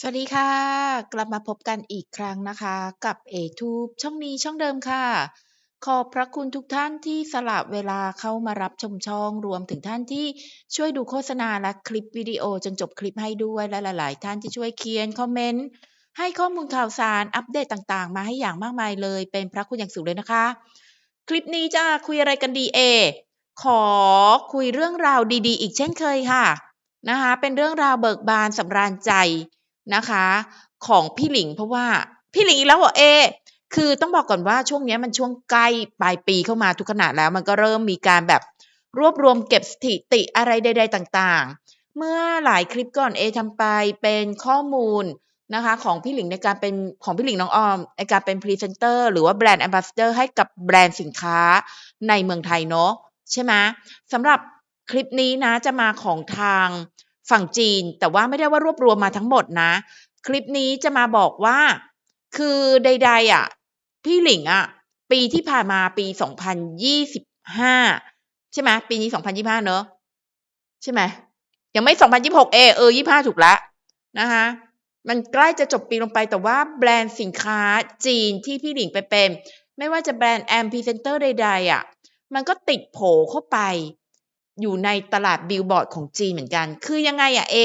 สวัสดีค่ะ กลับมาพบกันอีกครั้งนะคะ กับ A-Tube ช่องนี้ช่องเดิมค่ะ ขอบพระคุณทุกท่านที่สละเวลาเข้ามารับชมช่องรวมถึงท่านที่ช่วยดูโฆษณาและคลิปวิดีโอจนจบคลิปให้ด้วยและหลาย ๆ ท่านที่ช่วยเขียนคอมเมนต์ให้ข้อมูลข่าวสารอัปเดตต่าง ๆ มาให้อย่างมากมายเลย เป็นพระคุณอย่างสูงเลยนะคะ คลิปนี้จะคุยอะไรกันดีเอขอคุยเรื่องราวดี ๆ อีกเช่นเคยค่ะนะคะ เป็นเรื่องราวเบิกบานสำราญใจ นะคะ ของพี่หลิงเพราะว่าพี่หลิงอีกแล้วเหรอเอ คือต้องบอกก่อนว่าช่วงนี้มันช่วงใกล้ปลายปีเข้ามาทุกขณะแล้วมันก็เริ่มมีการแบบรวบรวมเก็บสถิติอะไรใด ๆ ต่างๆ เมื่อหลายคลิปก่อนเอทำไปเป็นข้อมูลนะคะของพี่หลิงในการเป็นของพี่หลิงน้องออมในการเป็นพรีเซนเตอร์หรือว่าแบรนด์ Ambassador ให้กับแบรนด์สินค้าในเมืองไทยเนาะใช่ไหมสำหรับคลิปนี้นะจะมาของทาง ฝั่งจีน แต่ว่าไม่ได้ว่ารวบรวมมาทั้งหมดนะ คลิปนี้จะมาบอกว่า คือใด ๆอะพี่หลิงอะปีที่ผ่านมาปี 2025 ใช่ไหมปีนี้ 2025 เนาะใช่ไหมยังไม่ 2026 เอเออ 25 ถูกแล้วนะคะมันใกล้จะจบปีลงไปแต่ว่าแบรนด์สินค้าจีนที่พี่หลิงไปเป็น ไม่ว่าจะแบรนด์ Am พรีเซนเตอร์ใดๆอะ มันก็ติดโผเข้าไป อยู่ในตลาดบิลบอร์ดของจีนเหมือนกัน คือยังไงอะเอ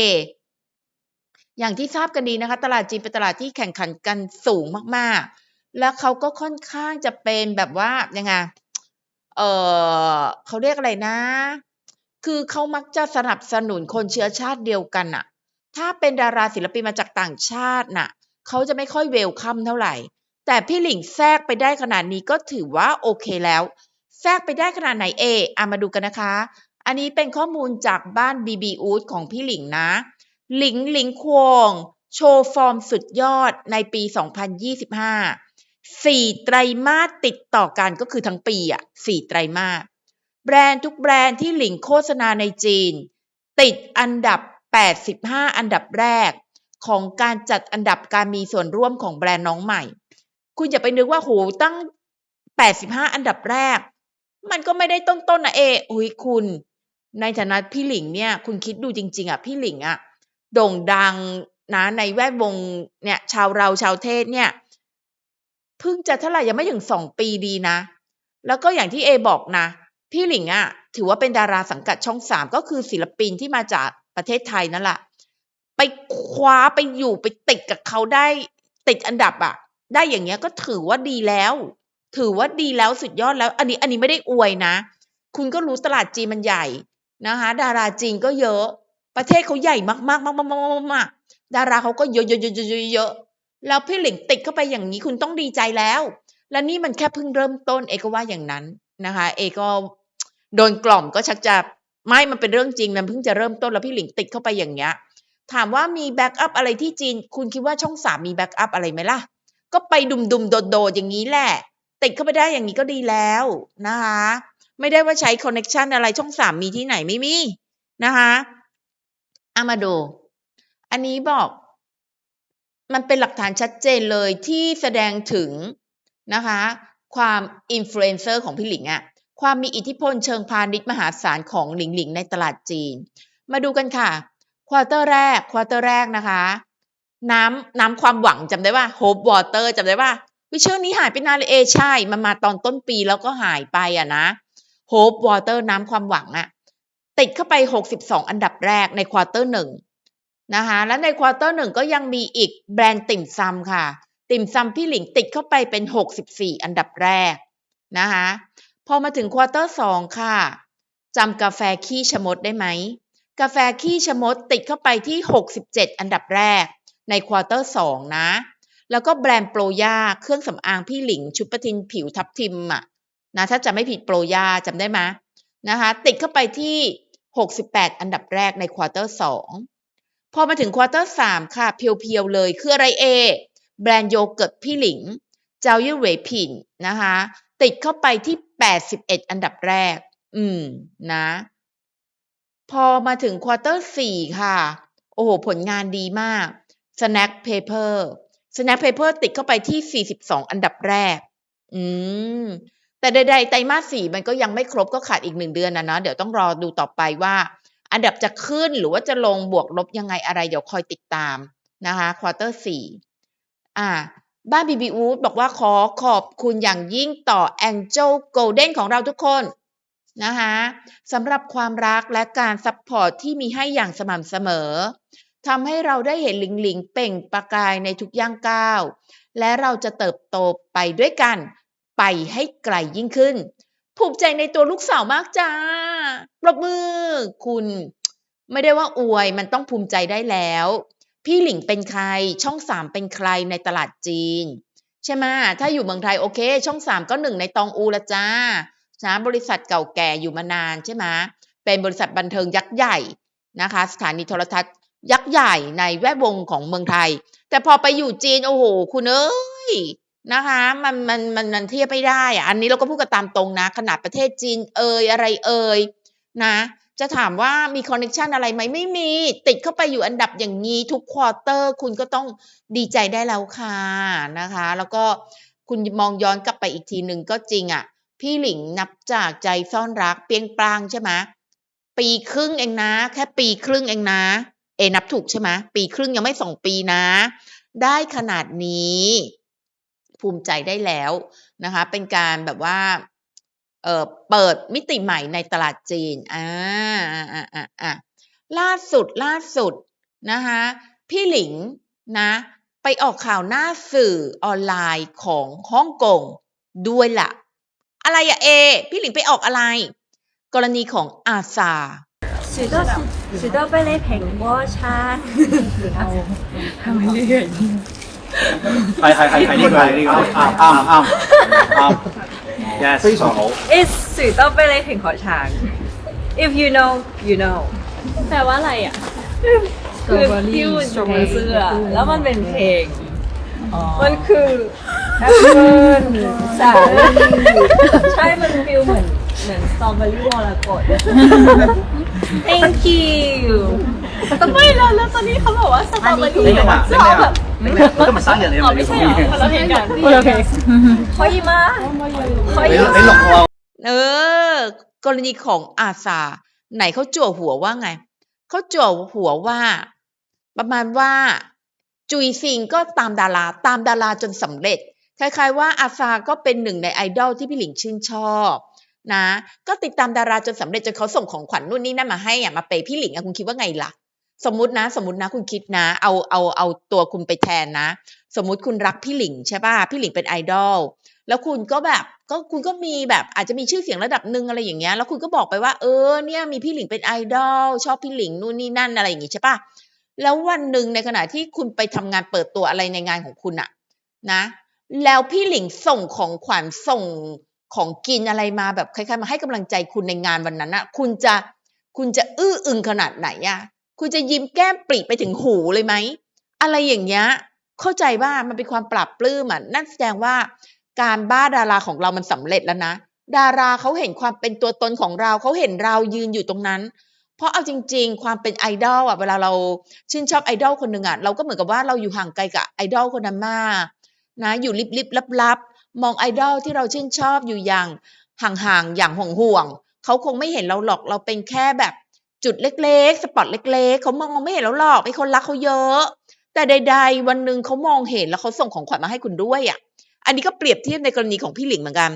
อย่างที่ทราบกันดีนะคะ ตลาดจีนเป็นตลาดที่แข่งขันกันสูงมากๆ แล้วเขาก็ค่อนข้างจะเป็นแบบว่ายังไง เออเขาเรียกอะไรนะ คือเขามักจะสนับสนุนคนเชื้อชาติเดียวกันน่ะถ้าเป็นดาราศิลปินมาจากต่างชาติน่ะ เขาจะไม่ค่อยเวลคัมเท่าไหร่ แต่พี่หลิงแทรกไปได้ขนาดนี้ก็ถือว่าโอเคแล้ว แทรกไปได้ขนาดไหนเออะมาดูกันนะคะ อันนี้เป็นข้อมูลจากบ้าน BB Wood ของพี่หลิงนะ หลิงหลิงควง โชว์ฟอร์มสุดยอดในปี 2025 4 ไตรมาสติดต่อกันก็คือทั้งปีอะ4ไตรมาสแบรนด์ทุกแบรนด์ที่หลิงโฆษณาในจีน ติดอันดับ 85 อันดับแรก ของการจัดอันดับการมีส่วนร่วมของแบรนด์น้องใหม่ คุณอย่าไปนึกว่าโอ้โฮตั้ง 85 อันดับแรก มันก็ไม่ได้ต้นๆนะเออุ๊ยคุณ ในฐานะพี่หลิงเนี่ยคุณคิดดูจริง ๆอะพี่หลิงอะโด่งดังนะในแวดวงเนี่ยชาวเราชาวเทศเนี่ยเพิ่งจะเท่าไหร่ยังไม่ถึง2ปีดีนะ แล้วก็อย่างที่เอบอกนะ พี่หลิงอะถือว่าเป็นดาราสังกัดช่อง3ก็คือศิลปินที่มาจากประเทศไทยนั่นแหละไปคว้าไปอยู่ไปติดกับเขาได้ติดอันดับอะได้อย่างเงี้ยก็ถือว่าดีแล้ว ถือว่าดีแล้วสุดยอดแล้ว อันนี้อันนี้ไม่ได้อวยนะ คุณก็รู้ตลาดจีนมันใหญ่ นะคะดาราจีนก็เยอะ ประเทศเขาใหญ่มากๆๆๆๆๆดาราเขาก็เยอะๆๆๆๆๆแล้วพี่หลิงติดเข้าไปอย่างงี้คุณต้องดีใจแล้ว และนี่มันแค่เพิ่งเริ่มต้นเอก็ว่าอย่างนั้นนะคะ เอก็โดนกล่อมก็ชักจะไม่มันเป็นเรื่องจริงมันเพิ่งจะเริ่มต้นแล้วพี่หลิงติดเข้าไปอย่างเงี้ยถามว่ามีแบ็กอัปอะไรที่จีน คุณคิดว่าช่อง3มีแบ็กอัปอะไรไหมล่ะ ก็ไปดุมๆโดดๆอย่างงี้แหละ ติดเข้าไปได้อย่างงี้ก็ดีแล้วนะคะ ไม่ได้ว่าใช้คอนเน็กชันอะไรช่อง3มีที่ไหนไม่มีนะคะอามาดู อันนี้บอก มันเป็นหลักฐานชัดเจนเลยที่แสดงถึงนะคะ ความ Influencer ของพี่หลิงอะความมีอิทธิพลเชิงพาณิชย์มหาศาลของหลิงหลิงในตลาดจีน มาดูกันค่ะ ควอเตอร์แรก ควอเตอร์แรกนะคะ น้ำน้ำความหวังจำได้เปล่า Hope Water จำได้เปล่าอุ๊ยชื่อนี้หายไปนานเลยเอใช่ มันมาตอนต้นปีแล้วก็หายไปอะนะ Hope Water น้ำความหวังอะติดเข้าไป 62 อันดับแรกในควอเตอร์1นะคะและในควอเตอร์1ก็ยังมีอีกแบรนด์ติ่มซำค่ะ ติ่มซำพี่หลิงติดเข้าไปเป็น 64 อันดับแรกนะคะพอมาถึงควอเตอร์2ค่ะจำกาแฟขี้ชะมดได้ไหม กาแฟขี้ชะมดติดเข้าไปที่ 67 อันดับแรก ในควอเตอร์2นะ แล้วก็แบรนด์โปรยาเครื่องสำอางพี่หลิง ชุดประทินผิวทับทิมอะ นะถ้าจำไม่ผิดโปรย่าจำได้ไหมนะคะติดเข้าไปที่ 68 อันดับแรกในควอเตอร์2พอมาถึงควอเตอร์3ค่ะ เพียวๆเลยคืออะไรเอแบรนด์โยเกิร์ตพี่หลิง เจ้ายี่เหวยผินนะคะติดเข้าไปที่ 81 อันดับแรก อืมนะ พอมาถึงควอเตอร์4ค่ะ โอ้โฮผลงานดีมาก Snack Paper Snack Paper ติดเข้าไปที่ 42 อันดับแรก อืม แต่ใดๆไตรมาส4มันก็ยังไม่ครบก็ขาดอีก1เดือนอะเนาะเดี๋ยวต้องรอดูต่อไปว่า อันดับจะขึ้นหรือว่าจะลงบวกลบยังไงอะไร เดี๋ยวคอยติดตามนะคะควอเตอร์สี่อ่าบ้านบีบีอูดบอกว่าขอขอบคุณอย่างยิ่งต่อ Angel Golden ของเราทุกคนนะคะสำหรับความรักและการซัพพอร์ตที่มีให้อย่างสม่ำเสมอทำให้เราได้เห็นหลิงหลิงเป่งประกายในทุกย่างก้าว และเราจะเติบโตไปด้วยกัน ไปให้ไกลยิ่งขึ้น ภูมิใจในตัวลูกสาวมากจ้า ปรบมือ คุณ ไม่ได้ว่าอวยมันต้องภูมิใจได้แล้ว พี่หลิงเป็นใคร ช่องสามเป็นใครในตลาดจีน ใช่ไหมถ้าอยู่เมืองไทยโอเค ช่องสามก็หนึ่งในตองอูละจ้านะบริษัทเก่าแก่อยู่มานานใช่ไหมเป็นบริษัทบันเทิงยักษ์ใหญ่นะคะ สถานีโทรทัศน์ยักษ์ใหญ่ในแวดวงของเมืองไทย แต่พอไปอยู่จีนโอ้โห คุณเอ้ย นะคะมันมันมันมันเทียบไม่ได้อะอันนี้เราก็พูดกันตามตรงนะ ขนาดประเทศจีนเอ่ยอะไรเอ่ยนะ จะถามว่ามีคอนเน c ชันอะไรไหมไม่มี ติดเข้าไปอยู่อันดับอย่างนี้ทุกควอเตอร์ คุณก็ต้องดีใจได้แล้วค่ะนะคะ แล้วก็คุณมองย้อนกลับไปอีกทีหนึ่งก็จริงอะ่ะ พี่หลิงนับจากใจซ่อนรักเปียงปรางใช่ไหมปีครึ่งเองนะ แค่ปีครึ่งเองนะ เอนับถูกใช่ไหมปีครึ่งยังไม่สองปีนะ ได้ขนาดนี้ ภูมิใจได้แล้วนะคะ เป็นการแบบว่า เอ่อเปิดมิติใหม่ในตลาดจีน อ่าอ่าอ่าอ่าอ่าล่าสุดล่าสุดนะคะพี่หลิงนะ ไปออกข่าวหน้าสื่อออนไลน์ของฮ่องกงด้วยล่ะ อะไรอะเอ พี่หลิงไปออกอะไร กรณีของอาซา 许多许多杯你苹果餐，系咪呢样嘢？ ใครใครใครใครนี่ใครนี่อ้าวอ้าวอ้าวอ้าว yes สอง is สื่อต้องไปเลยถึงขอช้าง if you know you know แปลว่าอะไรอะคือที่อุ่นอยู่ในเสื้อ แล้วมันเป็นเพลง มันคือแอปเปิลสาลี่ใช่ มันฟิลเหมือนเหมือนสตรอเบอรี่วอลกด thank you แต่ไม่แล้วตอนนี้เขาบอกว่าสตรอเบอรี่เหรชอบแบบ ก็มาสร้างอย่างไรไม่ใช่เรอเพลงกันโอเคคอยมาคอยมาเออ กรณีของอาซาไหนเขาจั่วหัวว่าไง เขาจั่วหัวว่า ประมาณว่า จุยซิงก็ตามดาราตามดาราจนสำเร็จ คล้ายๆว่าอาซาก็เป็นหนึ่งในไอดอลที่พี่หลิงชื่นชอบ นะ ก็ติดตามดาราจนสำเร็จจนเขาส่งของขวัญนู่นนี่นั่นมาให้อะมาเปย์พี่หลิงอะคุณคิดว่าไงล่ะ สมมตินะ สมมตินะคุณคิดนะ เอาเอาเอาตัวคุณไปแทนนะ สมมติคุณรักพี่หลิงใช่ป่ะพี่หลิงเป็นไอดอลแล้วคุณก็แบบก็คุณก็มีแบบอาจจะมีชื่อเสียงระดับหนึ่งอะไรอย่างเงี้ยแล้วคุณก็บอกไปว่า เออเนี่ยมีพี่หลิงเป็นไอดอลชอบพี่หลิงนู่นนี่นั่นอะไรอย่างงี้ใช่ป่ะแล้ววันหนึ่งในขณะที่คุณไปทำงานเปิดตัวอะไรในงานของคุณอะนะ แล้วพี่หลิงส่งของขวัญส่ง ของกินอะไรมาแบบคล้ายๆมาให้กำลังใจคุณในงานวันนั้นอะคุณจะคุณจะอื้ออึงขนาดไหนอะคุณจะยิ้มแก้มปรีไปถึงหูเลยไหมอะไรอย่างเงี้ยเข้าใจว่ามันเป็นความปรับปลื้มอะนั่นแสดงว่าการบ้าดาราของเรามันสำเร็จแล้วนะ ดาราเขาเห็นความเป็นตัวตนของเราเขาเห็นเรายืนอยู่ตรงนั้น เพราะเอาจริง ๆ ความเป็นไอดอลอะเวลาเราชื่นชอบไอดอลคนหนึ่งอะเราก็เหมือนกับว่าเราอยู่ห่างไกลกับไอดอลคนนั้นมากนะอยู่ลิบๆลับๆ มองไอดอลที่เราชื่นชอบอยู่อย่างห่างๆ อย่างห่วงๆเขาคงไม่เห็นเราหรอก เราเป็นแค่แบบจุดเล็กๆ สปอตเล็กๆ เขามองไม่เห็นเราหรอกมีคนรักเขาเยอะ แต่ใด ๆ วันหนึ่งเขามองเห็นแล้วเขาส่งของขวัญมาให้คุณด้วยอะ อันนี้ก็เปรียบเทียบในกรณีของพี่หลิงเหมือนกัน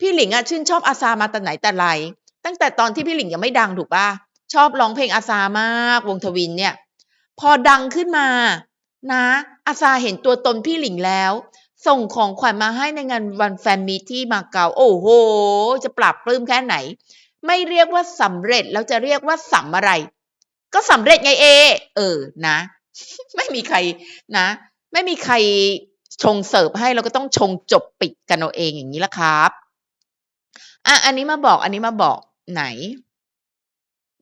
พี่หลิงอะชื่นชอบอาซามาแต่ไหนแต่ไร ตั้งแต่ตอนที่พี่หลิงยังไม่ดังถูกป่ะชอบร้องเพลงอาซามาก วงทวินเนี่ย พอดังขึ้นมา นะ อาซาเห็นตัวตนพี่หลิงแล้ว ส่งของขวัญมาให้ในงานวันแฟนมีที่มาเก๊าโอ้โห จะปรับปลื้มแค่ไหน ไม่เรียกว่าสำเร็จแล้วจะเรียกว่าสำอะไร ก็สำเร็จไงเอ เออนะ ไม่มีใครนะ ไม่มีใครชงเสิร์ฟให้เราก็ต้องชงจบปิดกันเอาเองอย่างนี้ละครับอะอันนี้มาบอกอันนี้มาบอกไหน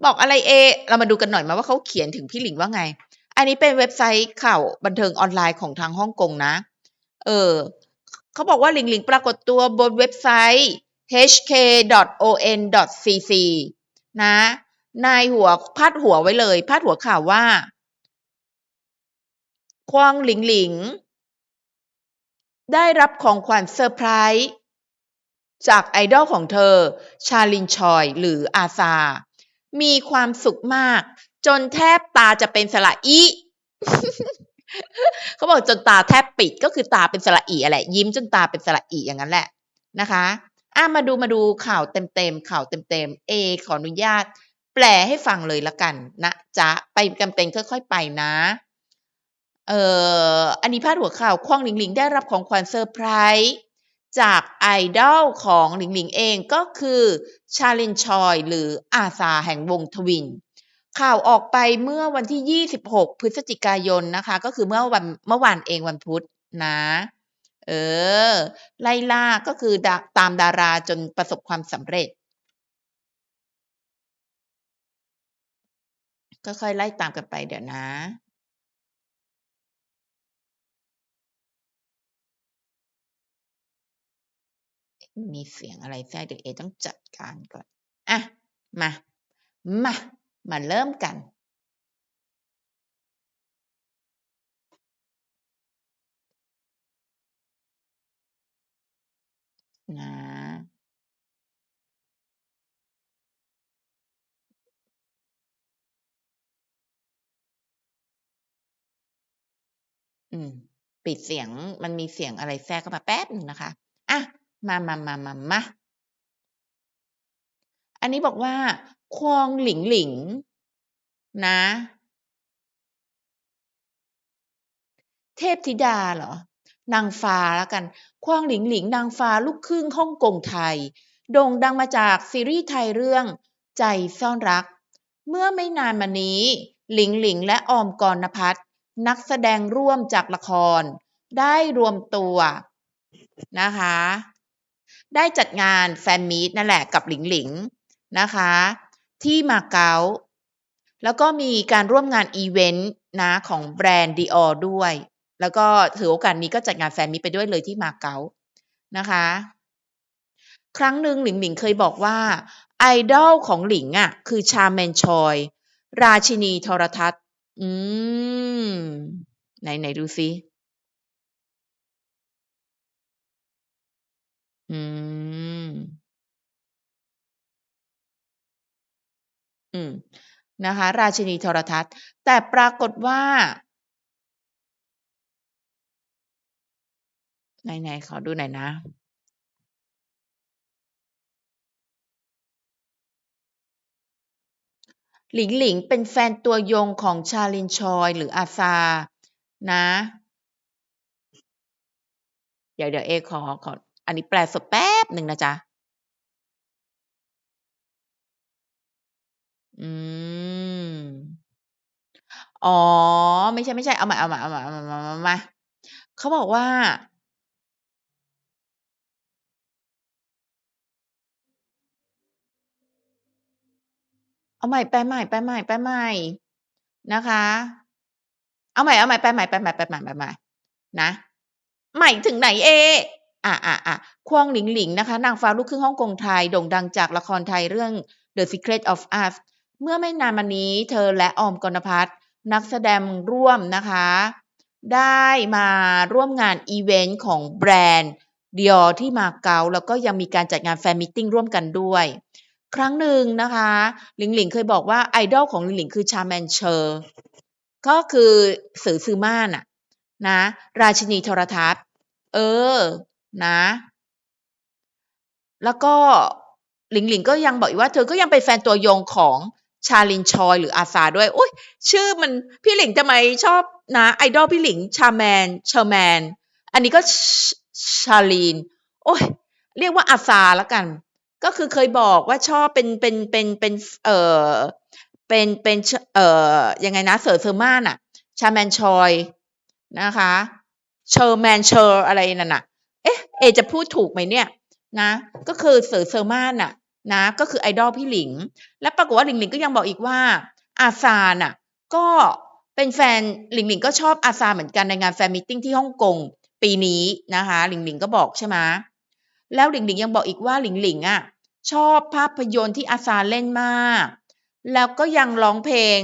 บอกอะไรเอ เรามาดูกันหน่อยมาว่าเขาเขียนถึงพี่หลิงว่าไง อันนี้เป็นเว็บไซต์ข่าวบันเทิงออนไลน์ของทางฮ่องกงนะ เออเขาบอกว่าหลิงหลิงปรากฏตัวบนเว็บไซต์ hk.on.cc นะนายหัวพาดหัวไว้เลยพาดหัวข่าวว่า ควางหลิงหลิง ได้รับของขวัญเซอร์ไพรส์จากไอดอลของเธอ ชาลินชอยหรืออาซา มีความสุขมาก จนแทบตาจะเป็นสละอี เขาบอกจนตาแทบปิดก็คือตาเป็นสระอีอะไรยิ้มจนตาเป็นสระอีอย่างนั้นแหละนะคะอะมาดูมาดูข่าวเต็มๆข่าวเต็มๆเอขออนุญาต แปลให้ฟังเลยละกันนะจ๊ะไปกันเป็นค่อยๆไปนะเอ่ออันนี้พาดหัวข่าวควงหลิงหลิงได้รับของขวัญเซอร์ไพรส์จากไอดอลของหลิงหลิงเองก็คือชาลินชอยหรืออาซาแห่งวงทวิน ข่าวออกไปเมื่อวันที่ 26 พฤศจิกายนนะคะ ก็คือเมื่อวันเมื่อวานเองวันพุธนะ เออ ไล่ล่าก็คือตามดาราจนประสบความสำเร็จค่อยๆไล่ตามกันไปเดี๋ยวนะมีเสียงอะไรแทรกเดี๋ยวเอต้องจัดการก่อน อะ มา มา มาเริ่มกัน นะอืม ปิดเสียงมันมีเสียงอะไรแทรกเข้ามาแป๊บหนึ่งนะคะ อะ มามามามามาอันนี้บอกว่า ควงหลิงหลิง นะ เทพธิดาเหรอนางฟ้าแล้วกัน ควงหลิงหลิงนางฟ้าลูกครึ่งฮ่องกงไทย โด่งดังมาจากซีรีส์ไทยเรื่อง ใจซ่อนรัก เมื่อไม่นานมานี้ หลิงหลิงและออมกรณพัฒน์นักแสดงร่วมจากละคร ได้รวมตัวนะคะ ได้จัดงานแฟนมีตนั่นแหละกับหลิงหลิงนะคะ ที่มาเก๊าแล้วก็มีการร่วมงานอีเวนต์นะของแบรนด์ Dior ด้วย แล้วก็ถือโอกาสนี้ก็จัดงานแฟนมีตไปด้วยเลยที่มาเก๊านะคะ ครั้งหนึ่งหลิงหลิงเคยบอกว่า ไอดอลของหลิงอะ คือชาแมนชอย ราชินีโทรทัศน์ อืม ไหนไหนดูซิอืม อืมนะคะ ราชินีโทรทัศน์ แต่ปรากฏว่า ไหนๆขอดูหน่อยนะหลิงหลิงเป็นแฟนตัวยงของชาลินชอยหรืออาซา นะ เดี๋ยวเดี๋ยวเอขอขอ อันนี้แปลสดแป๊บหนึ่งนะจ๊ะ อืม อ๋อ ไม่ใช่ไม่ใช่เอาใหม่เอาใหม่เอาใหม่เอาใหม่มามามาเขาบอกว่า เอาใหม่ แปลใหม่ แปลใหม่ แปลใหม่ นะคะ เอาใหม่เอาใหม่แปลใหม่แปลใหม่แปลใหม่แปลใหม่นะใหม่ถึงไหนเออะอะอะควงหลิงหลิง นะคะ นางฟ้าลูกครึ่งฮ่องกงไทย โด่งดังจากละครไทยเรื่อง The Secret of Us เมื่อไม่นานมานี้เธอและออมกนพัฒน์นักแสดงร่วมนะคะ ได้มาร่วมงานอีเวนต์ของแบรนด์ Dior ที่มาเก๊าแล้วก็ยังมีการจัดงานแฟนมิทติ้งร่วมกันด้วย ครั้งหนึ่งนะคะหลิงหลิงเคยบอกว่าไอดอลของหลิงหลิงคือชาแมนเชอร์ก็คือสือซือม่านอะนะ ราชินีโทรทัศน์ เออนะ แล้วก็หลิงหลิงก็ยังบอกอีกว่าเธอก็ยังเป็นแฟนตัวยงของ ชาลินชอยหรืออาซาด้วยอุ้ยชื่อมันพี่หลิงทำไมชอบนะไอดอลพี่หลิงชาแมนเชอร์แมน อันนี้ก็ชาลีน โอ้ยเรียกว่าอาซาแล้วกัน ก็คือเคยบอกว่าชอบเป็นเป็นเป็นเป็นเออเป็นเป็นเออยังไงนะเซอร์เซอร์มานอะชาแมนชอยนะคะเชอร์แมนเชอร์อะไรนั่นน่ะ เอ๊ะเอจะพูดถูกไหมเนี่ยนะ ก็คือเซอร์เซอร์มานน่ะ นะก็คือไอดอลพี่หลิง และปรากฏว่าหลิงหลิงก็ยังบอกอีกว่าอาซาน่ะก็เป็นแฟนหลิงหลิงก็ชอบอาซาเหมือนกันในงานแฟนมิทติ้งที่ฮ่องกงปีนี้นะคะหลิงหลิงก็บอกใช่ไหมแล้วหลิงหลิงยังบอกอีกว่าหลิงหลิงอะชอบภาพยนตร์ที่อาซาเล่นมาก แล้วก็ยังร้องเพลง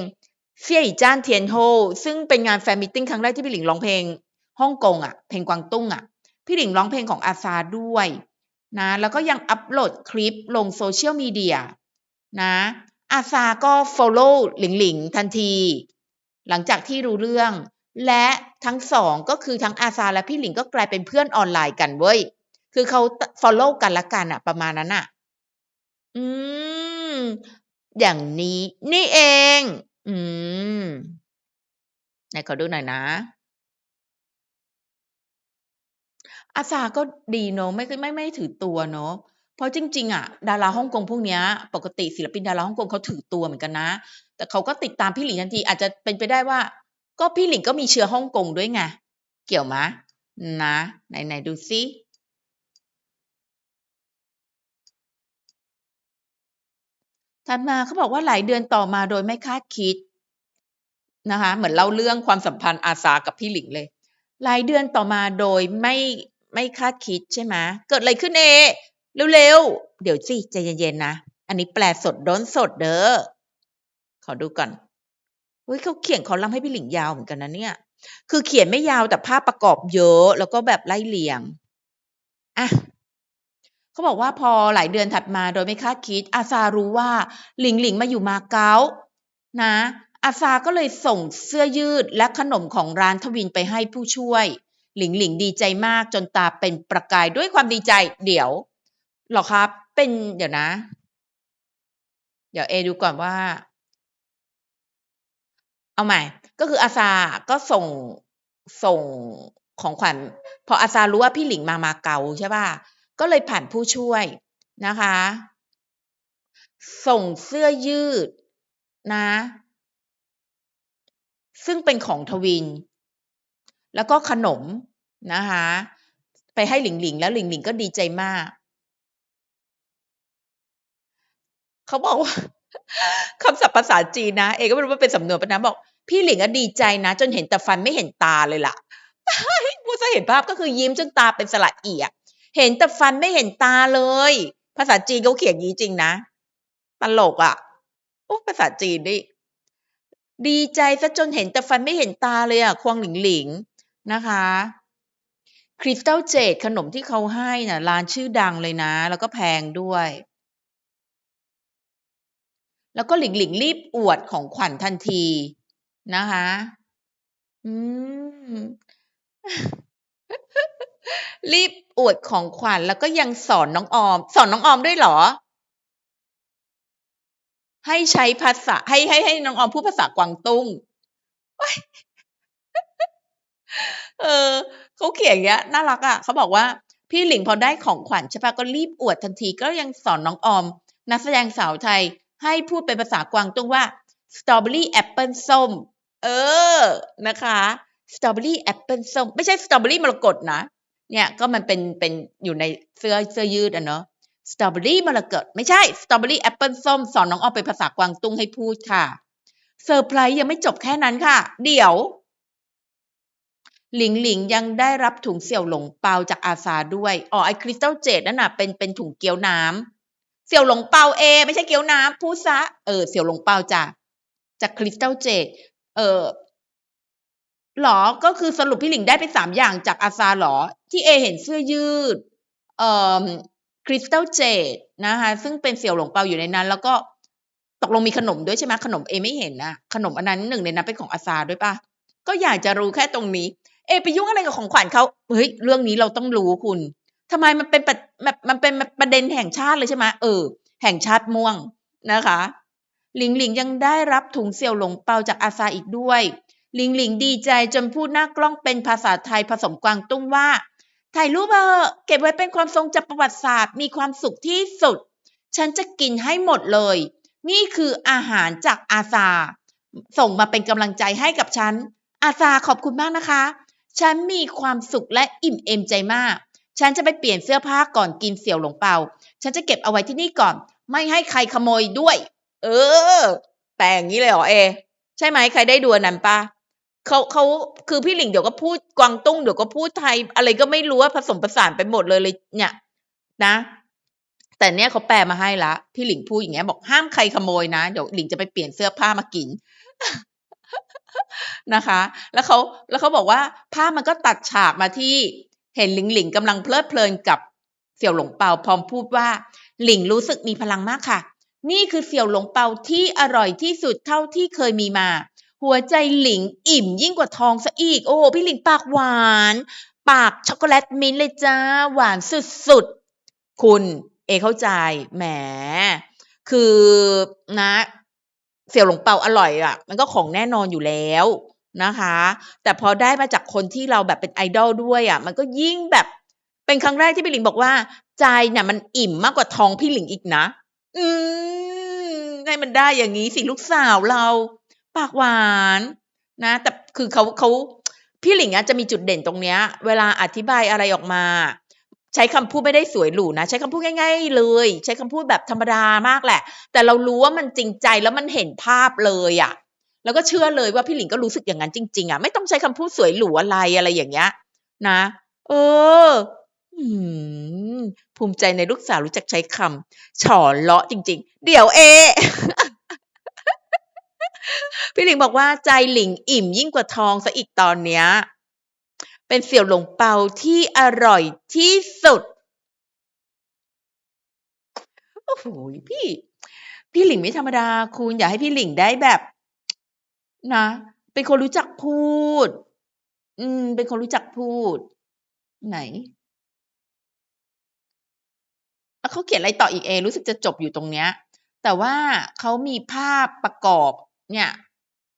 เซี่ยจ้านเทียนโฮซึ่งเป็นงานแฟนมิทติ้งครั้งแรกที่พี่หลิงร้องเพลงฮ่องกงอะเพลงกวางตุ้งอะพี่หลิงร้องเพลงของอาซาด้วย นะแล้วก็ยังอัปโหลดคลิปลงโซเชียลมีเดียนะอาซาก็ follow หลิงหลิงทันที หลังจากที่รู้เรื่อง และทั้งสองก็คือทั้งอาซาและพี่หลิงก็กลายเป็นเพื่อนออนไลน์กันเว้ย คือเขา follow กันละกันอะประมาณนั้นอะอืม อย่างนี้นี่เอง อืมไหนขอดูหน่อยนะ อาซาก็ดีเนาะไม่ไม่ไม่ถือตัวเนาะเพราะจริง ๆ อะ ดาราฮ่องกงพวกเนี้ย ปกติศิลปินดาราฮ่องกงเขาถือตัวเหมือนกันนะ แต่เขาก็ติดตามพี่หลิงทันที อาจจะเป็นไปได้ว่า ก็พี่หลิงก็มีเชื้อฮ่องกงด้วยไงเกี่ยวไหมนะไหนไหนดูซิถัดมาเขาบอกว่าหลายเดือนต่อมาโดยไม่คาดคิดนะคะ เหมือนเล่าเรื่องความสัมพันธ์อาซากับพี่หลิงเลย หลายเดือนต่อมาโดยไม่ ไม่คาดคิดใช่ไหมเกิดอะไรขึ้นเอเร็วๆ เดี๋ยวสิใจเย็นๆนะ อันนี้แปลสดร้นสดเด้อ ขอดูก่อนเฮ้ยเขาเขียนคอลัมน์ให้พี่หลิงยาวเหมือนกันนะเนี่ย คือเขียนไม่ยาวแต่ภาพประกอบเยอะแล้วก็แบบไล่เรียง อะเขาบอกว่าพอหลายเดือนถัดมาโดยไม่คาดคิด อาซารู้ว่าหลิงหลิงมาอยู่มาเก๊านะ อาซาก็เลยส่งเสื้อยืดและขนมของร้านทวินไปให้ผู้ช่วย หลิงหลิงดีใจมากจนตาเป็นประกายด้วยความดีใจ เดี๋ยวหรอครับ เป็นเดี๋ยวนะ เดี๋ยวเอดูก่อนว่า เอาใหม่ ก็คืออาซาก็ส่งส่งของขวัญพออาซารู้ว่าพี่หลิงมามาเกาใช่ป่ะก็เลยผ่านผู้ช่วยนะคะ ส่งเสื้อยืดนะ ซึ่งเป็นของทวิน แล้วก็ขนมนะคะไปให้หลิงหลิงแล้วหลิงหลิงก็ดีใจมาก เขาบอกว่าคำศัพท์ภาษาจีนนะ เอกก็ไม่รู้ว่าเป็นสำนวนปะนะบอก พี่หลิงอะดีใจนะ จนเห็นแต่ฟันไม่เห็นตาเลยล่ะพูดซะเห็นภาพก็คือยิ้มจนตาเป็นสระเอียเห็นแต่ฟันไม่เห็นตาเลย ภาษาจีนเขาเขียนย่างนี้จริงนะตลกอะ่ะโอ้ภาษาจีนดิดีใจซะจนเห็นแต่ฟันไม่เห็นตาเลยอะ่ะควงหลิงหลิง นะคะคริสตัลเจดขนมที่เขาให้น่ะร้านชื่อดังเลยนะ แล้วก็แพงด้วย แล้วก็หลิงหลิงรีบอวดของขวัญทันทีนะคะอืมรีบอวดของขวัญแล้วก็ยังสอนน้องออม สอนน้องออมด้วยเหรอ ให้ใช้ภาษาให้ให้ให้น้องออมพูดภาษากวางตุ้ง เออเขาเขียนอย่างเงี้ยน่ารักอะเขาบอกว่าพี่หลิงพอได้ของขวัญใช่ปะก็รีบอวดทันทีก็ยังสอนน้องออม นักแสดงสาวไทย ให้พูดเป็นภาษากวางตุ้งว่าสตรอเบอรี่แอปเปิลส้ม เออนะคะสตรอเบอรี่แอปเปิลส้มไม่ใช่สตรอเบอรี่มรกตนะ เนี่ยก็มันเป็นเป็นอยู่ในเสื้อเสื้อยืดอะเนาะสตรอเบอรี่มรกตไม่ใช่สตรอเบอรี่แอปเปิลส้มสอนน้องออมเป็นภาษากวางตุ้งให้พูดค่ะเซอร์ไพรส์ยังไม่จบแค่นั้นค่ะ เดี๋ยว หลิงหลิงยังได้รับถุงเสี่ยวหลงเปาจากอาซาด้วย อ๋อไอคริสตัลเจดนั่นน่ะเป็นเป็นถุงเกี๊ยวน้ำเสี่ยวหลงเปาเอ ไม่ใช่เกี๊ยวน้ำพูดซะ เออเสี่ยวหลงเปาจ้ะจากคริสตัลเจดเออหรอ ก็คือสรุปพี่หลิงได้ไปสามอย่างจากอาซาหรอ ที่เอเห็นเสื้อยืด เอ่อคริสตัลเจดนะคะซึ่งเป็นเสี่ยวหลงเปาอยู่ในนั้น แล้วก็ตกลงมีขนมด้วยใช่ไหมขนมเอไม่เห็นนะขนมอันนั้นหนึ่งในนั้นเป็นของอาซาด้วยปะก็อยากจะรู้แค่ตรงนี้ เอไปยุ่งอะไรกับของขวัญเขาเฮ้ยเรื่องนี้เราต้องรู้คุณทำไมมันเป็นประแบบมันเป็นประเด็นแห่งชาติเลยใช่ไหมเออ แห่งชาติม่วงนะคะ หลิงหลิงยังได้รับถุงเสี่ยวหลงเปาจากอาซาอีกด้วย หลิงหลิงดีใจจนพูดหน้ากล้องเป็นภาษาไทยผสมกวางตุ้งว่า ถ่ายรูปเออเก็บไว้เป็นความทรงจำประวัติศาสตร์ มีความสุขที่สุด ฉันจะกินให้หมดเลย นี่คืออาหารจากอาซาส่งมาเป็นกำลังใจให้กับฉัน อาซาขอบคุณมากนะคะ ฉันมีความสุขและอิ่มเอมใจมาก ฉันจะไปเปลี่ยนเสื้อผ้าก่อนกินเสี่ยวหลงเปา ฉันจะเก็บเอาไว้ที่นี่ก่อน ไม่ให้ใครขโมยด้วย เออ แต่อย่างนี้เลยเหรอเอ ใช่ไหมใครได้ดูนนั้นปะเขาเขาคือพี่หลิงเดี๋ยวก็พูดกวางตุ้งเดี๋ยวก็พูดไทย อะไรก็ไม่รู้ว่าผสมผสานไปหมดเลยเลยเนี่ย นะ แต่เนี่ยเขาแปลมาให้ละ พี่หลิงพูดอย่างเงี้ยบอกห้ามใครขโมยนะ เดี๋ยวหลิงจะไปเปลี่ยนเสื้อผ้ามากิน นะคะ แล้วเขาแล้วเขาบอกว่าภาพมันก็ตัดฉากมาที่เห็นหลิงหลิงกำลังเพลิดเพลินกับเสี่ยวหลงเปาพร้อมพูดว่า หลิงรู้สึกมีพลังมากค่ะ นี่คือเสี่ยวหลงเปาที่อร่อยที่สุดเท่าที่เคยมีมา หัวใจหลิงอิ่มยิ่งกว่าทองซะอีก โอ้พี่หลิงปากหวาน ปากช็อกโกแลตมิ้นท์เลยจ้า หวานสุดๆ คุณเอเข้าใจแหมคือนะ เสี่ยวหลงเปาอร่อยอะ มันก็ของแน่นอนอยู่แล้วนะคะ แต่พอได้มาจากคนที่เราแบบเป็นไอดอลด้วยอะ มันก็ยิ่งแบบเป็นครั้งแรกที่พี่หลิงบอกว่า ใจเนี่ยมันอิ่มมากกว่าท้องพี่หลิงอีกนะ อืมให้มันได้อย่างนี้สิลูกสาวเรา ปากหวานนะ แต่คือเขาเขาพี่หลิงอะจะมีจุดเด่นตรงเนี้ย เวลาอธิบายอะไรออกมา ใช้คำพูดไม่ได้สวยหรูนะ ใช้คำพูดง่ายๆเลย ใช้คำพูดแบบธรรมดามากแหละ แต่เรารู้ว่ามันจริงใจแล้วมันเห็นภาพเลยอะแล้วก็เชื่อเลยว่าพี่หลิงก็รู้สึกอย่างนั้นจริง ๆอะไม่ต้องใช้คำพูดสวยหรูอะไรอะไรอย่างเงี้ย นะ เอออืมภูมิใจในลูกสาวรู้จักใช้คำฉอเลาะจริง ๆ เดี๋ยวเอ พี่หลิงบอกว่าใจหลิงอิ่มยิ่งกว่าทองซะอีกตอนเนี้ย เป็นเสี่ยวหลงเปาที่อร่อยที่สุด โอ้โหพี่ พี่หลิงไม่ธรรมดา คุณอยากให้พี่หลิงได้แบบนะ เป็นคนรู้จักพูด อืม เป็นคนรู้จักพูด ไหนเขาเขียนอะไรต่ออีกเอ รู้สึกจะจบอยู่ตรงเนี้ย แต่ว่าเขามีภาพประกอบเนี่ย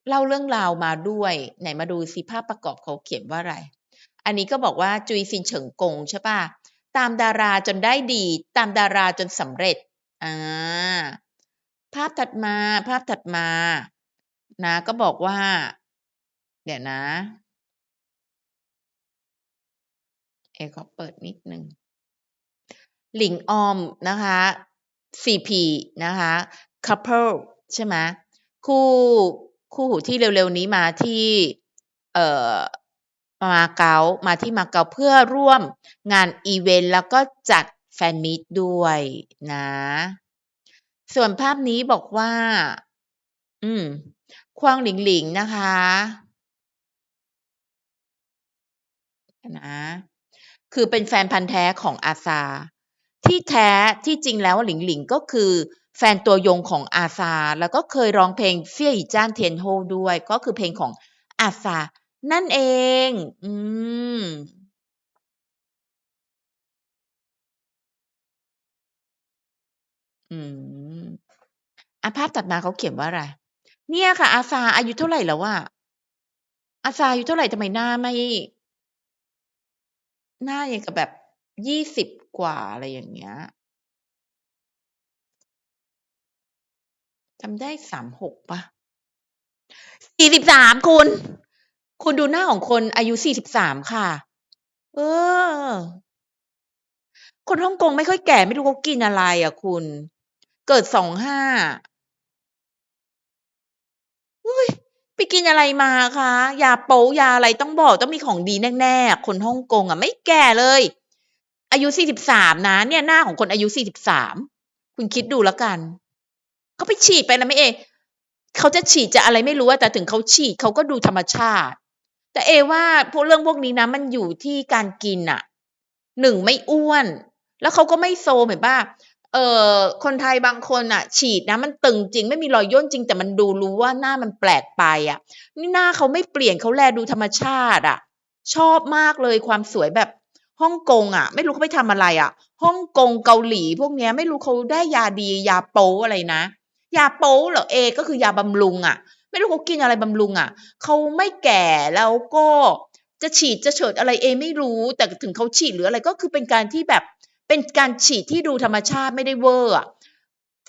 เล่าเรื่องราวมาด้วย ไหนมาดูสิภาพประกอบเขาเขียนว่าอะไร อันนี้ก็บอกว่าจุยซินเฉิงกงใช่ป่ะ ตามดาราจนได้ดี ตามดาราจนสำเร็จ อ่า ภาพถัดมา ภาพถัดมา นะ ก็บอกว่า เดี๋ยวนะ เอขอเปิดนิดหนึ่งหลิงออมนะคะ CP นะคะ couple ใช่ไหมคู่คู่หูที่เร็วๆนี้มาที่ เอ่อ มาเก๊ามาที่มาเก๊าเพื่อร่วมงานอีเวนต์แล้วก็จัดแฟนมีตด้วยนะ ส่วนภาพนี้บอกว่า อืม ควางหลิงหลิงนะคะนะคือเป็นแฟนพันธุ์แท้ของอาซา ที่แท้ที่จริงแล้วหลิงหลิงก็คือ แฟนตัวยงของอาซา แล้วก็เคยร้องเพลงเซี่ยอีจ้านเทียนโฮด้วย ก็คือเพลงของอาซา นั่นเอง อืมอืมอะภาพตัดมาเขาเขียนว่าอะไร เนี่ยค่ะ อาซาอายุเท่าไหร่แล้วอะ อาซาอายุเท่าไหร่ทำไมหน้าไม่ หน้าอย่างกับแบบยี่สิบกว่า อะไรอย่างเงี้ย จำได้สามหกปะสี่สิบสามคุณ คุณดูหน้าของคนอายุสี่สิบสามค่ะ เออ คนฮ่องกงไม่ค่อยแก่ไม่รู้เขากินอะไรอะคุณ เกิดสองห้าเฮ้ยไปกินอะไรมาคะยาโป๊ยาอะไรต้องบอกต้องมีของดีแน่ๆ คนฮ่องกงอะ ไม่แก่เลย อายุสี่สิบสามนะเนี่ยหน้าของคนอายุสี่สิบสามคุณคิดดูแล้วกัน เขาไปฉีดไปนะไม่เอเขาจะฉีดจะอะไรไม่รู้แต่ถึงเขาฉีดเขาก็ดูธรรมชาติ แต่เอว่าพวกเรื่องพวกนี้นะ มันอยู่ที่การกินอะหนึ่งไม่อ้วน แล้วเขาก็ไม่โซมเห็นป่ะเออคนไทยบางคนอะฉีดนะมันตึงจริงไม่มีรอยย่นจริง แต่มันดูรู้ว่าหน้ามันแปลกไปอะนี่หน้าเขาไม่เปลี่ยนเขาแลดูธรรมชาติอะชอบมากเลยความสวยแบบฮ่องกงอะไม่รู้เขาไปทำอะไรอะฮ่องกงเกาหลีพวกเนี้ยไม่รู้เขาได้ยาดียาโป๊อะไรนะยาโป๊เหรอเอก็คือยาบำรุงอะ ไม่รู้เขากินอะไรบำรุงอะเขาไม่แก่แล้วก็จะฉีดจะเฉิดอะไรเองไม่รู้ แต่ถึงเขาฉีดหรืออะไรก็คือเป็นการที่แบบเป็นการฉีดที่ดูธรรมชาติไม่ได้เวอร์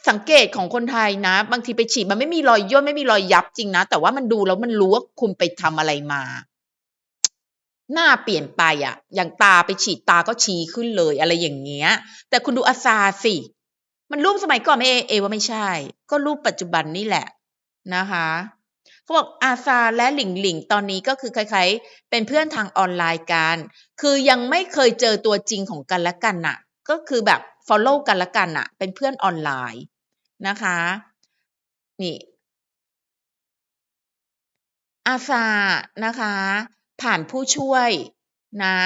สังเกตของคนไทยนะ บางทีไปฉีดมันไม่มีรอยย่นไม่มีรอยยับจริงนะ แต่ว่ามันดูแล้วมันรู้ว่าคุณไปทำอะไรมา หน้าเปลี่ยนไปอะอย่างตาไปฉีดตาก็ชี้ขึ้นเลยอะไรอย่างเงี้ย แต่คุณดูอาซาสิ มันรูปสมัยก่อนไหม่เอเอว่าไม่ใช่ ก็รูปปัจจุบันนี่แหละนะคะ เขาบอกอาซาและหลิงหลิงตอนนี้ก็คือคล้ายๆ เป็นเพื่อนทางออนไลน์กัน คือยังไม่เคยเจอตัวจริงของกันและกันน่ะ ก็คือแบบ follow กันและกันน่ะ เป็นเพื่อนออนไลน์นะคะ นี่ อาซานะคะ ผ่านผู้ช่วยนะ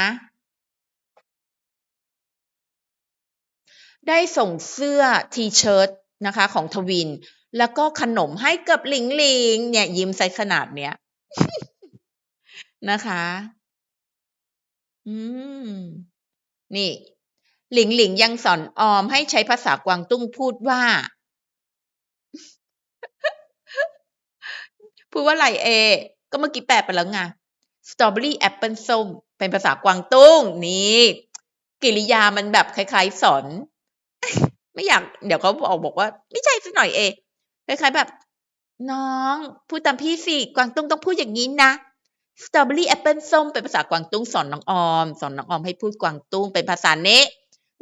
ได้ส่งเสื้อทีเชิร์ตนะคะของทวิน แล้วก็ขนมให้กับหลิงหลิงเนี่ย ยิ้มใส่ขนาดเนี้ยนะคะ อืม นี่ หลิงหลิงยังสอนออมให้ใช้ภาษากวางตุ้งพูดว่า พูดว่าอะไรเอ ก็เมื่อกี้แปลไปแล้วไงสตรอเบอรี่แอปเปิลส้ม เป็นภาษากวางตุ้ง นี่กิริยามันแบบคล้าย ๆ สอน ไม่อยาก เดี๋ยวเขาบอกบอกว่า ไม่ใช่สักหน่อยเอ คล้ายๆแบบ น้องพูดตามพี่สิกวางตุ้งต้องพูดอย่างนี้นะสตรอเบอรี่แอปเปิลส้มเป็นภาษากวางตุ้งสอนน้องออม สอนน้องออมให้พูดกวางตุ้งเป็นภาษาเนี้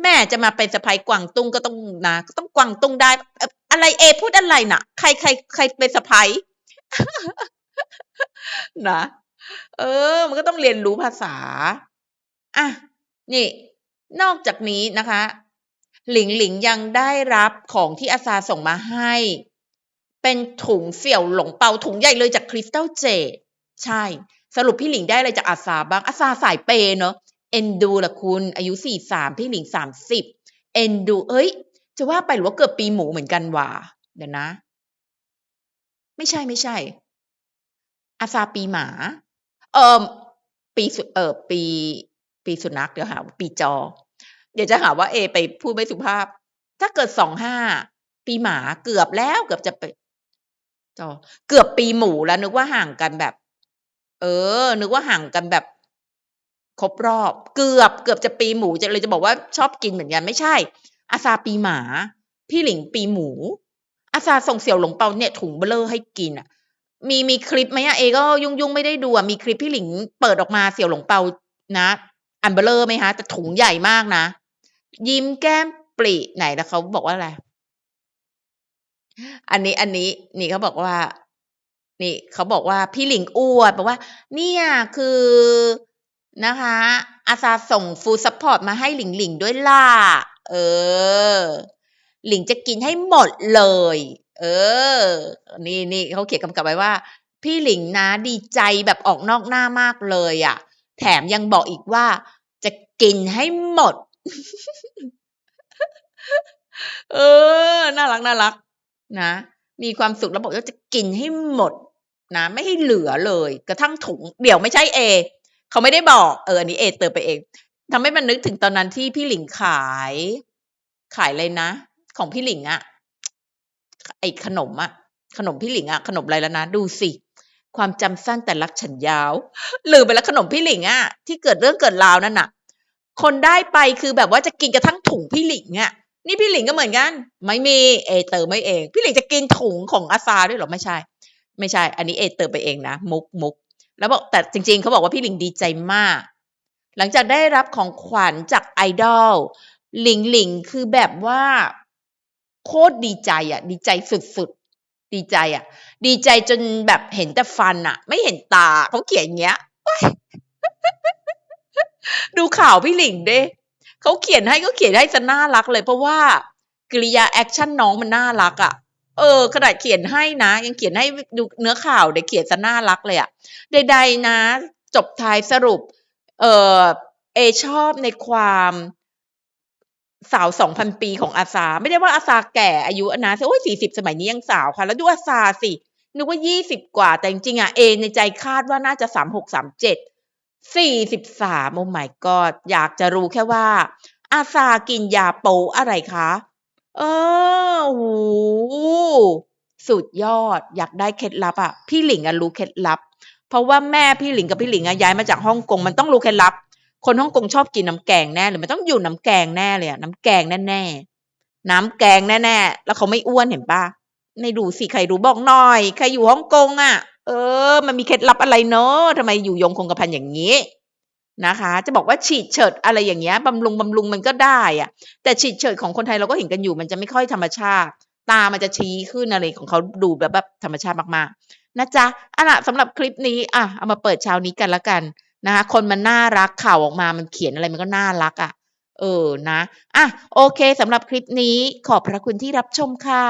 แม่จะมาเป็นสะพายกวางตุ้งก็ต้องนะก็ต้องกวางตุ้งได้ อะไรเอ พูดอะไรน่ะ ใครใครใครเป็นสะพายนะเออ มันก็ต้องเรียนรู้ภาษาอะนี่ นอกจากนี้นะคะ หลิงหลิงยังได้รับของที่อาซาส่งมาให้ เป็นถุงเสี่ยวหลงเปาถุงใหญ่เลยจากคริสตัลเจดใช่ สรุปพี่หลิงได้อะไรจากอาซาบ้างอาซาสายเปย์เนอะเอ็นดูละคุณอายุสี่สามพี่หลิงสามสิบเอ็นดู เอ้ย จะว่าไปหรือว่าเกือบปีหมูเหมือนกันว่ะเดี๋ยวนะ ไม่ใช่ไม่ใช่ อาซาปีหมา เอ่อปีสุเออปี ปีสุนัขเดี๋ยวหาว่าปีจอ เดี๋ยวจะหาว่าเอ ไปพูดไม่สุภาพ ถ้าเกิดสองห้าปีหมาเกือบแล้ว เกือบจะไป จอเกือบปีหมูแล้วนึกว่าห่างกันแบบ เออ นึกว่าห่างกันแบบ ครบรอบ เกือบเกือบจะปีหมูจะเลยจะบอกว่าชอบกินเหมือนกันไม่ใช่ อาซาปีหมา พี่หลิงปีหมู อาซาส่งเสี่ยวหลงเปาเนี่ยถุงเบลอให้กินอะ มีมีคลิปไหมอะเอก็ยุ่งยุ่งไม่ได้ดูอะมีคลิปพี่หลิงเปิดออกมาเสี่ยวหลงเปานะ อันเบลอไหมคะแต่ถุงใหญ่มากนะยิ้มแก้มปริไหนแล้วเขาบอกว่าอะไร อันนี้อันนี้นี่เขาบอกว่า นี่เขาบอกว่าพี่หลิงอวดบอกว่า เนี่ยคือนะคะ อาซาส่งฟูดซัพพอร์ตมาให้หลิงหลิงด้วยล่ะเออ หลิงจะกินให้หมดเลย เออ นี่นี่เขาเขียนกำกับไว้ว่า พี่หลิงนะดีใจแบบออกนอกหน้ามากเลยอะ่ะ แถมยังบอกอีกว่า จะกินให้หมด เออ น่ารักน่ารัก นะ มีความสุขแล้วบอกว่าจะกินให้หมดนะ ไม่ให้เหลือเลย กระทั่งถุงเดี๋ยวไม่ใช่เอเขาไม่ได้บอกเอออันนี้เอเติมไปเองทำให้มันนึกถึงตอนนั้นที่พี่หลิงขาย ขายเลยนะ ของพี่หลิงอะไอขนมอะขนมพี่หลิงอะขนมอะไรแล้วนะ ดูสิความจำสั้นแต่รักฉันยาวลืมไปแล้วขนมพี่หลิงอะที่เกิดเรื่องเกิดราวนั่นน่ะ คนได้ไปคือแบบว่าจะกินกระทั่งถุงพี่หลิงอะ นี่พี่หลิงก็เหมือนกัน ไม่มีเอเติมไม่เอง พี่หลิงจะกินถุงของอาซาด้วยหรอไม่ใช่ ไม่ใช่ อันนี้เอเติมไปเองนะมุกมุกแล้วบอกแต่จริง ๆเขาบอกว่าพี่หลิงดีใจมาก หลังจากได้รับของขวัญจากไอดอลหลิงหลิงคือแบบว่าโคตรดีใจอะ ดีใจสุดๆ ดีใจอะ ดีใจจนแบบเห็นแต่ฟันอะ ไม่เห็นตาเขาเขียนอย่างเงี้ยโอ๊ยดูข่าวพี่หลิงเด้ เขาเขียนให้ก็เขียนให้จะน่ารักเลยเพราะว่า กริยาแอคชั่นน้องมันน่ารักอะเออขนาดเขียนให้นะ ยังเขียนให้ดูเนื้อข่าวเด็กเขียนจะน่ารักเลยอะใดๆนะ จบท้ายสรุป เออเอชอบในความสาวสองพันปีของอาซา ไม่ได้ว่าอาซาแก่อายุนะโอ้ยสี่สิบสมัยนี้ยังสาวค่ะ แล้วดูอาซาสินึกว่ายี่สิบกว่าแต่จริงๆอะเอในใจคาดว่าน่าจะสามหกสามเจ็ด สี่สิบสามโอ้ my god อยากจะรู้แค่ว่า อาซากินยาโปอะไรคะ เออโหสุดยอด อยากได้เคล็ดลับอะพี่หลิงอะรู้เคล็ดลับ เพราะว่าแม่พี่หลิงกับพี่หลิงอะย้ายมาจากฮ่องกงมันต้องรู้เคล็ดลับ คนฮ่องกงชอบกินน้ำแกงแน่เลยมันต้องอยู่น้ำแกงแน่เลยอะน้ำแกงแน่ๆน้ำแกงแน่ๆแล้วเขาไม่อ้วนเห็นปะไม่รู้สิใครรู้บอกหน่อย ใครอยู่ฮ่องกงอะ เออ มันมีเคล็ดลับอะไรเนอะทำไมอยู่ยงคงกระพันอย่างนี้นะคะ จะบอกว่าฉีดเฉิดอะไรอย่างเงี้ยบำรุงบำรุงมันก็ได้อะแต่ฉีดเฉิดของคนไทยเราก็เห็นกันอยู่ มันจะไม่ค่อยธรรมชาติ ตามันจะชี้ขึ้นอะไรของเขาดูแบบแบบธรรมชาติมากๆนะจ๊ะอะละสำหรับคลิปนี้อะเอามาเปิดเช้านี้กันละกันนะคะคนมันน่ารักข่าวออกมามันเขียนอะไรมันก็น่ารักอะ เออนะอะโอเคสำหรับคลิปนี้ขอบพระคุณที่รับชมค่ะ